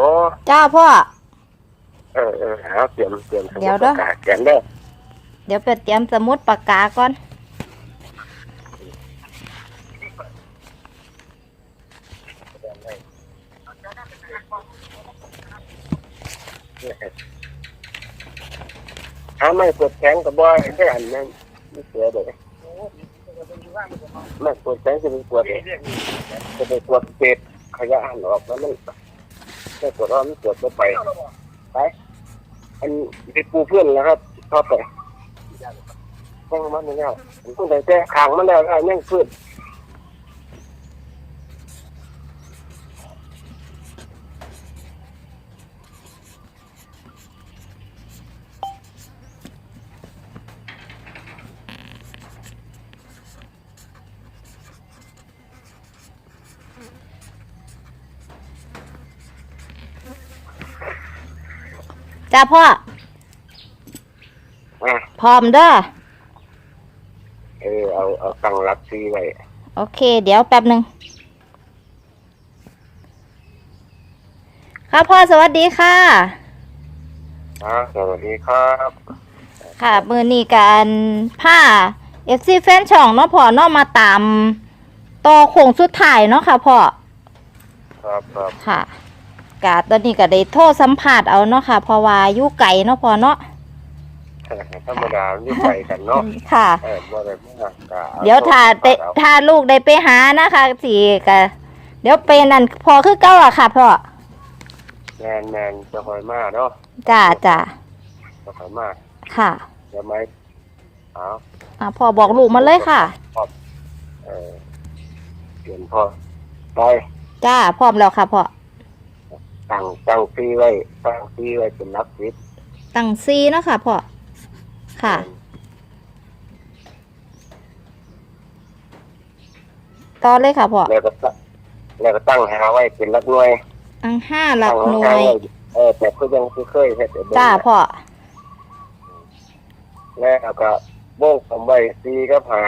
อ้จ้าพ่อ เออเออเอาเตรียมเตรียมสมุเดี๋ยวดเด้ปาอกกาเขียนเด้อเดี๋ยวไปเตรียมสมุดปากกาก่อนถ้าไม่ปวดแข้งกับบ่อยได้อันนั้นไม่เสียเลยไม่ปวดแข้งจะเป็นปวดเลยจะเป็นปวดเป็ดขยะหันออกแล้วมัน ไม่ปวดร้อนมันปวดไม่ไปไปอันเป็นปูเพื่อนแล้วครับชอบไปแข้งมันไม่เอาผมต้องแต่ขางมันแล้วยังเพื่อน จ้าพ่ออะพร้อมเด้อเออเอาเอาตังรักซีไว้โอเค เดี๋ยวแป๊บหนึ่งค่ะพ่อสวัสดีค่ะอ่าสวัสดีครับค่ะ มือนี้การผ้าเอฟซีแฟนช่องเนาะพ่อเนาะมาตามต่อโค้งสุดท้ายเนาะค่ะพ่อ ครับครับค่ะ กะตอนนี้ก็ได้โทษสัมผัสเอาเนาะค่ะเพราะว่าอยู่ไก่เนาะพ่อเนาะธรรมดาอยู่ไปกันเนาะค่ะเออบ่ได้มากก็อเดี๋ยวถ้าไปเอาถ้าลูกได้ไปหานะคะสิกะเดี๋ยวไปนั่นพอคือเก้าอะค่ะพ่อแมนแมนจะคอยมาเนาะจ้าจ้าจะคอยมาค่ะเดี๋ยวไหมเอาอะพ่อบอกลูกมาเลยค่ะเออเปลี่ยนพอไปจ้าพร้อมแล้วค่ะพ่อ ตั้งตั้งซีไว้ตั้งซีไว้เป็นนักวิทย์ตั้งซีเนาะค่ะพ่อค่ะ ต่อเลยค่ะพ่อแล้วก็ตั้งแล้วก็ตั้งหาไว้เป็นนักหน่วยอังห้าหลักหน่วตั้งหายไว้เออแต่ก็ยังเคยเฮ็ดให้เบิ่งจ้าพ่อแล้วก็วงกลมไว้ซีก็ผ่า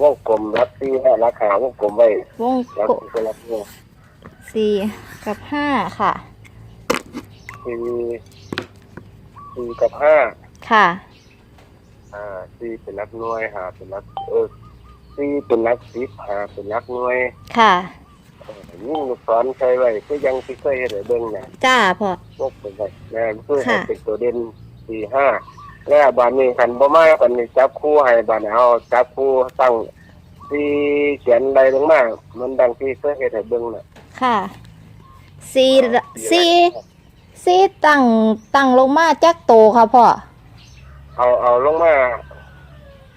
วงกลมรักซีให้ราคาวงกลมไว้วงรักกซีก็รักหน่วย สี่กับห้าค่ะสี่สี่กับห้าค่ะ อ่าสี่เป็นนักหน่วยหาเป็นนักเออสี่เป็นนักสิบหาเป็นนักหน่วยค่ะเออยิ่งลูกศรใช้ไว้ก็ยังที่เคยเห็นเบิ่งเนี่ยจ้าพ่อพวกเป็นไงแม่เพื่อให้ค่ะเป็นตัวเด่นสี่ห้าแล้วบานนี้คันบ่มาคันนี้จับคู่ให้บานนี้เอาจับคู่ตั้งสี่เขียนใดลงมามันดังที่เคยเห็นให้เบิ่งน่ะ ค่ะสี่สี่สี่ตั้งตั้งลงมาจักโตค่ะพ่อ เอาเอาลงมา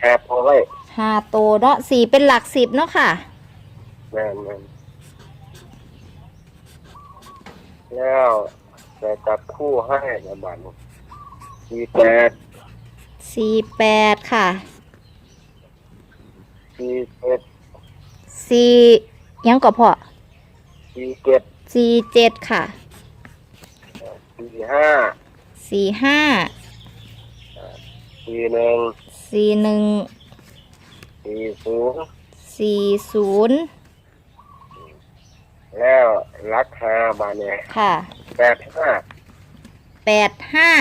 แอบเอาไว้ห้าโตเนาะสี่เป็นหลักสิบเนาะค่ะแม่นแม่นแล้วแต่จับคู่ให้นะบานนี้สี่แปดสี่แปดค่ะสี่เจ็ดสี่ยังก็พอ สี่เจ็ดสี่เจ็ดค่ะ สี่ห้าสี่ห้า สี่หนึ่งสี่หนึ่ง สี่ศูนย์สี่ศูนย์ แล้วรักหาบานเนี่ยค่ะ แปดห้าแปดห้า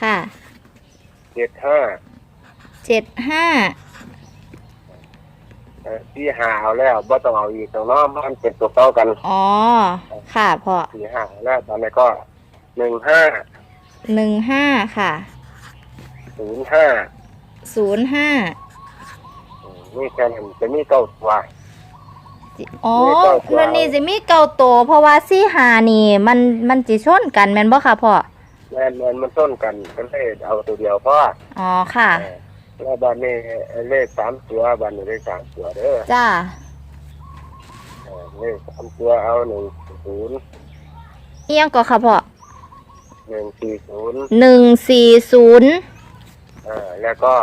ค่ะ เจ็ดห้า เจ็ดห้า เอ่อสี่ห้าเอาแล้วบ่ต้องเอาอีกตรงน้อมันเป็นตัวเก้ากันอ๋อ ค่ะพ่อสี่ห้าแล้วตอนนี้ก็หนึ่งห้าหนึ่งห้าค่ะศูนย์ห้าศูนย์ห้านี่แค่นั้นจะมีเก้าตัวอ๋อมีเก้าตัวมันนี่จะมีเก้าโตวเพราะว่าสี่หานี่มันมันจิชนกันแม่นบ่ค่ะพ่อแม่นมันมันต้นกันก็เลยเอาตัวเดียวเพราะว่าอ๋อค่ะเออ แล้วบานนี้เลขสามตัวบานนี้เลขสามตัวเด้อจ้าเออเลขสามตัวเอาหนึ่งศูนย์เอียงก็ค่ะพ่อหนึ่งสี่ศูนย์หนึ่งสี่ศูนย์เออแล้วก็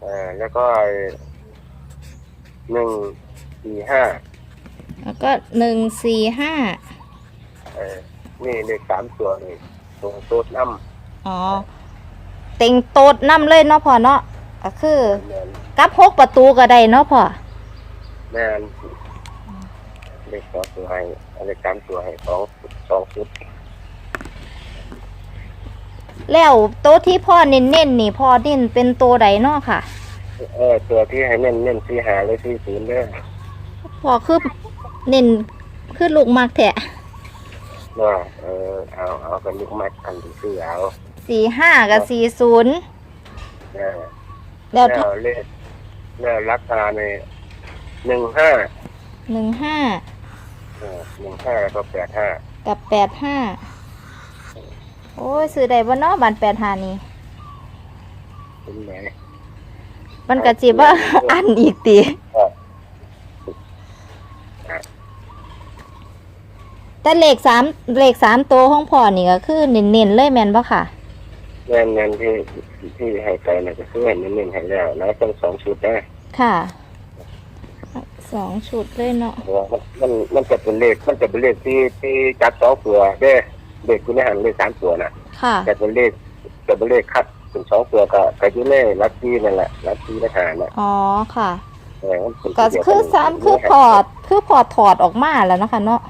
เออแล้วก็หนึ่งสี่ห้าแล้วก็หนึ่งสี่ห้าเออนี่เลขสามตัวนี่ตรงตัวน้อ๋อ เต็งโตดน้ำเลยเนาะพ่อเนาะก็คือำแมนกับหกประตูก็ได้เนาะพ่อแมนเลขสองตัวให้เลขสามตัวให้สองสองชุดแล้วโต๊ะที่พ่อเน้นๆนี่พ่อเน้นเป็นตัวใดเนาะค่ะ เออตัวที่ให้เน้นเน้นสี่หาเลยสี่ศูนย์เด้อพ่อคือเน้นคือลูกมักแท้ว่าเออเอาเอากันลูกมัดกันที่ซื้อเอา สี่ห้ากับสี่ศูนย์เออแล้วแล้วเลขแล้วราคาในหนึ่งห้าหนึ่งห้าเออหนึ่งห้าแล้วก็แปดห้ากับแปดห้าโอ้ยซื้อได้บ่เนาะบันแปดห้านี่เป็นไหนมันกะจิว่าอันอีกตีครับแต่เลขสามเลขสามตัวของพ่อนี่ก็คือเน้นๆเลยแม่นบ่ค่ะ เงินเงินที่ที่ให้ไปน่ะก็คือให้เน้นๆให้แล้วแล้วต้องสองชุดนะค่ะสองชุดเลยเนาะเพราะว่ามันมันมันจะเป็นเลขมันจะเป็นเลขที่ที่จัดสองตัวเด้เลขคุณหันเลขสามตัวน่ะค่ะ จะเป็นเลขจะเป็นเลขคัดเป็นสองตัวก็ก็อยู่ในลักที่นั่นแหละลักที่ละหาน่ะอ๋อค่ะ เออมันเป็นก็ตัวเดียวคือสามนคือพอดคือพอดถอดออกมาแล้วเนาะคะเนาะ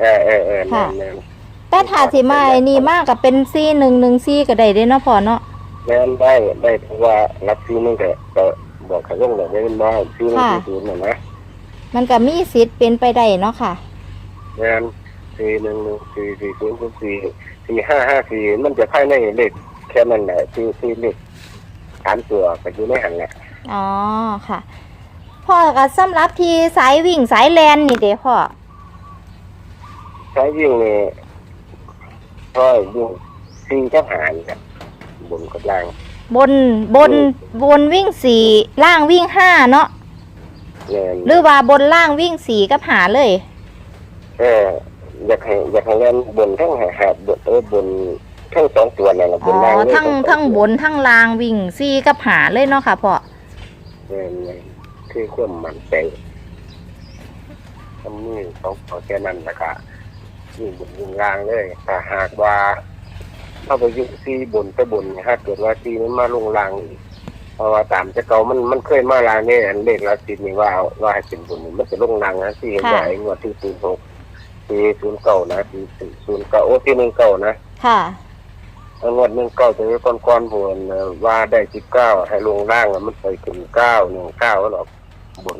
เออเออเออค่ะแม่น แต่ถ้าสิมาไอ้นี่มากกับเป็นซี่หนึ่งหนึ่งซี่ก็ได้เด้เนาะพ่อเนาะแม่นได้ได้เพราะว่าลักที่นึงก็ก็บอกเขาลงเลยได้เป็นว่าที่นึงค่ะที่ศูนย์น่ะนะมันก็มีสิทธิ์เป็นไปได้เนาะค่ะแม่นสี่หนึ่งหนึ่งสี่สี่ศูนย์ศูนย์สี่สี่ห้าห้าสี่มันจะภายในเลขแค่นั้นแหละที่ที่เลขสามตัวก็อยู่ในหันแหละอ๋อค่ะพ่อก็สำหรับที่สายวิ่งสายแลนนี่เด้พ่อ ใช้ยิ่งนี่ ก็ยิ่งสี่กับหารกับบนกับล่างบนบนบนวิ่งสี่ล่างวิ่งห้าเนาะแม่นหรือว่าบนล่างวิ่งสี่กับหาเลย เอออยากให้อยากให้เล่นบนทั้งหาหาบนเออบนทั้งสองตัวนั่นแหละบอ๋นอล่างเลยทั้งสอทั้งตัวบนทั้งล่างวิ่งสี่กับหาเลยเนาะค่ะพ่อแม่นแม่นคือความมันใจทำนี่สองตัวแค่นั้นนะครั บยิ่งบนยิ่งล่างเลยถ้าหากว่าถ้าไปยุ่งซีบนไปบนเนี่ยถ้าเกิดว่าซีมันมาลงล่างอีกเพราะว่าตามจะเก่ามันมันเคยมาล่างเนี่ยอันเลขละสิบนี่ว่าว่าให้เป็นบนนี่มันจะลงล่างนะซีเห็นไหมงวดที่ศูนย์หกซีศูนย์เก้านะซีศูนย์เก้าโอ้ที่หนึ่งเก้านะค่ะงวดหนึ่งเก้าจะมีก้อนก้อนๆบนเอ่อว่าได้สิบเก้าให้ลงล่างอะมันไปถึงเก้าหนึ่งเก้าแล้วหรอกบน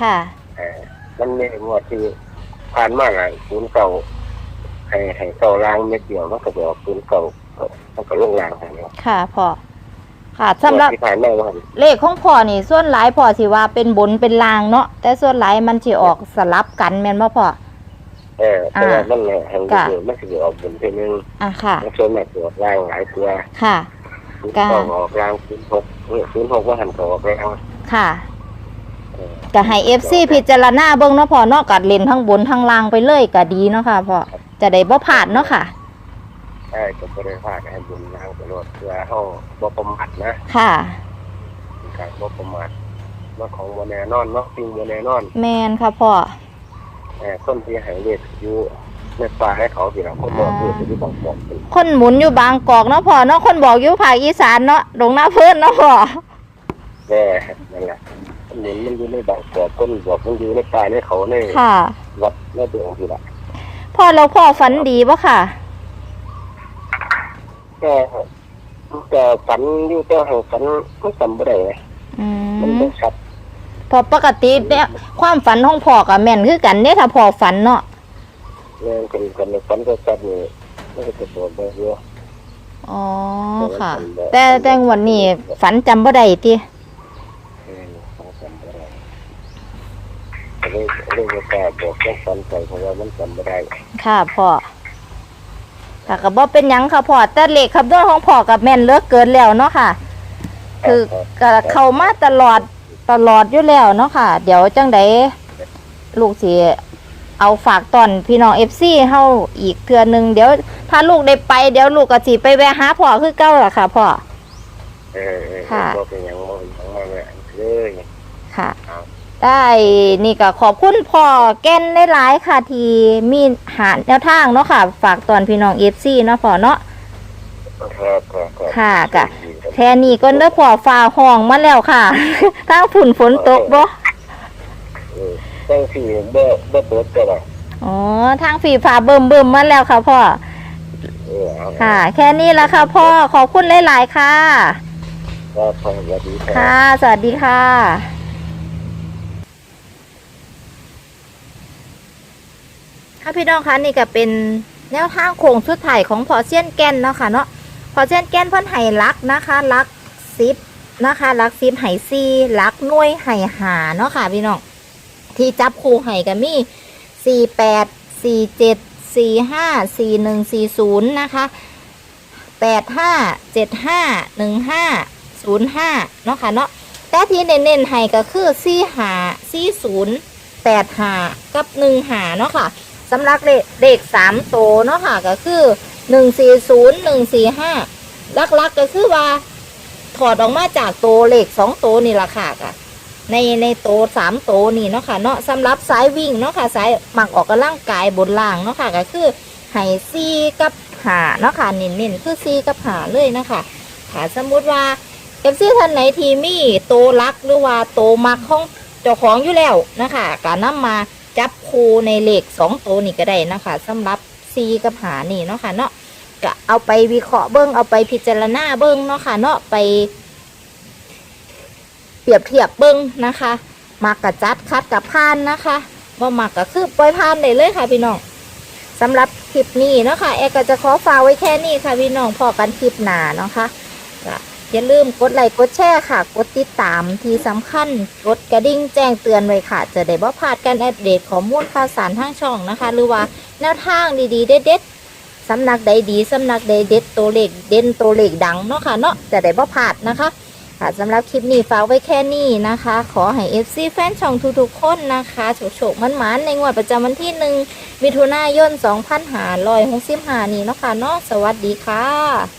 ค่ะเออมันมีงวดที่ผ่านมาหลายศูนย์เก้า ให้ให้เก้าล่างเม็ดเดียวมันก็จะออกศูนย์เก้ามันก็ลงล่างให้เนาะค่ะพ่อค่ะสำหรับงวดที่ผ่านมาว่าเลขของพ่อนี่ส่วนหลายพ่อสิว่าเป็นบนเป็นลางเนาะแต่ส่วนหลายมันสิออกสลับกันแม่นบ่พ่อเออแต่ว่าอ่ามัมันเนี่ยทางค่ะเดียวมันจะออกบนเพียงนึงอะค่ะมันชนมาตัวออกล่างหลายตัวค่ะศูนย์ค่ะเก้าออกล่างศูนย์หกเนี่ยศูนย์หกว่าหันเขาออกล่างค่ะเออก็ให้ FC พิจารณาเบิ่งเนาะพ่อเนาะกัดเล่นทั้งบนทั้งล่างไปเลยก็ดีเนาะค่ะพ่อ จะได้บ่พลาดเนาะค่ะ ใช่ก็ไม่ได้พลาดให้บุญล่างตลอดเพื่อเขาบ่ประมาทนะค่ะการบ่ประมาทว่าของบ่แน่นอนเนาะสิ่งบ่แน่นอนแม่นค่ะพ่อ เอ่อคนที่ให้เลขอยู่ในป่าให้เขาที่เราคนบอกเลขที่บอกบอกเป็นคนหมุนอยู่บางกอกเนาะพ่อเนาะคนบอกอยู่ภาคอีสานเนาะดงหน้าเพิ่นเนาะพ่อ แน่นั่นแหละคนเห็นมันอยู่ในบางกอกคนบอกมันอยู่ในป่าในเขาในค่ะ วัดในดวงที่ละ พ่อเราพ่อฝันดีบ่ค่ะ แต่แต่ฝันอยู่แต่ให้ฝันมันจำบ่ได้ไงอืมันมบ่ชัดพอปกติเนี่ยความฝันของพ่อกับแม่นคือกันเนี่ยถ้าพ่อฝันเนาะแม่นกันกันฝันก็ชัดนี่มันก็จะบอกได้เยอะอ๋อค่ะ แต่แต่งวันนี้ฝันจำบ่ได้ติ เออฝันจำบ่ได้ก็ เลยก็เลยบ่กล้าบอกแค่ฝันไปเพราะว่ามันจำบ่ได้ค่ะพ่อค่ะก็บ่เป็นหยังค่ะพ่อแต่เลขคำนวณของพ่อกับแม่นเหลือกเกินแล้วเนาะค่ะ คือก็เข้ามาตลอดตลอดอยู่แล้วเนาะค่ะ เดี๋ยวจังไดลูกสิเอาฝากตอนพี่น้อง FC เฮาอีกเทื่อหนึงเดี๋ยว ถ้าลูกได้ไปเดี๋ยวลูกก็สิไปแวะหาพ่อคือเก่าล่ะค่ะพ่อ เออเออค่ะบ่เป็นหยังบ่เป็นหยังมาเลยเลยค่ะ ครับ ได้นี่ก็ขอบคุณพ่อแก่นหลายๆค่ะ ที่มีหาแนวทางเนาะค่ะ ฝากตอนพี่น้อง FC เนาะพ่อเนาะครับครับครับค่ะกะแทนี้ก็เด้อพ่อฟ้าห้องมาแล้วค่ะทางฝุ่นฝนตกบ่เออจังสี่บ่บ่เปิดก็ได้อ๋อทางฝีฟ้าเบิ่มเบิ่มมาแล้วค่ะพ่อเออเอาค่ะ แค่นี้ละค่ะพ่อขอบคุณหลาย ๆ ค่ะครับสวัสดีครับค่ะ สวัสดีค่ะะพี่น้องคะนี่ก็เป็นแนวทางโค้งสุดท้ายของพอเซียนแกนเนาะค่ะเนาะพอเซียนแกนเพิ่นไห้ลักนะคะลักซิปนะคะลักซิปไห้ซีลักน่วยไห้หาเนาะค่ะพี่น้องที่จับคู่ไห้ก็มีสี่แปดสี่เจ็ดสี่ห้าสี่หนึ่งสี่ศูนย์นะคะแปดห้าเจ็ดห้าหนึ่งห้าศูนย์ห้าเนาะค่ะเนาะแต่ที่เน้นๆให้ก็คือสี่หาสี่ศูนย์แปดหากับหนึ่งหาเนาะค่ะ สำหรับเลขเลขสามโตเนาะค่ะก็คือหนึ่งสี่ศูนย์หนึ่งสี่ห้าลักๆก็คือว่า ถอดออกมาจากโตเลขสองโตนี่ละค่ะกะในในโตสามโตนี่เนาะค่ะเนาะสำหรับสายวิ่งเนาะค่ะสายหมักออกกำลังกายบนล่างเนาะค่ะก็คือไห่ซีกับหาเนาะค่ะเน้นๆคือซีกับหาเลยนะคะถ้าสมมุติว่าเอฟซีท่านไหนทีมีโตวรักหรือว่าโตมักของเจ้าของอยู่แล้วนะคะการนำมา จับคูในเลขสองตัวนี่ก็ได้นะคะสำหรับซีกับหานี่เนาะค่ะเนาะก็เอาไปวิเคราะห์เบิ้งเอาไปพิจารณาเบิ้งเนาะค่ะเนาะไป เปรียบเทียบเบิ้งนะคะมากกับจัดคัดกับพานนะคะบ่มากก็คือปล่อยพานได้เลยค่ะพี่น้องสำหรับคลิปนี้เนาะค่ะแอร์ก็จะขอฝากไว้แค่นี้ค่ะพี่น้องพอกันคลิปหนาเนาะค่ะ อย่าลืมกดไลค์กดแชร์ค่ะ กดติดตามที่สำคัญกดกระดิ่งแจ้งเตือนไว้ค่ะ จะได้บ่พลาดการอัปเดตข้อมูลข่าวสารทางช่องนะคะ หรือว่าแนวทางดีๆ เด็ดๆสำนักใดดีสำนักใดเด็ดตัวเลขเด่นตัวเลขดังเนาะค่ะเนาะจะได้บ่พลาดนะคะค่ะสำหรับคลิปนี้ฝากไว้แค่นี้นะคะ ขอให้ FC แฟนช่องทุกๆคนนะคะโฉกโฉกมันมันๆในงวดประจำวันที่หนึ่งมิถุนายน 2565 นี้เนาะค่ะเนาะสวัสดีค่ะ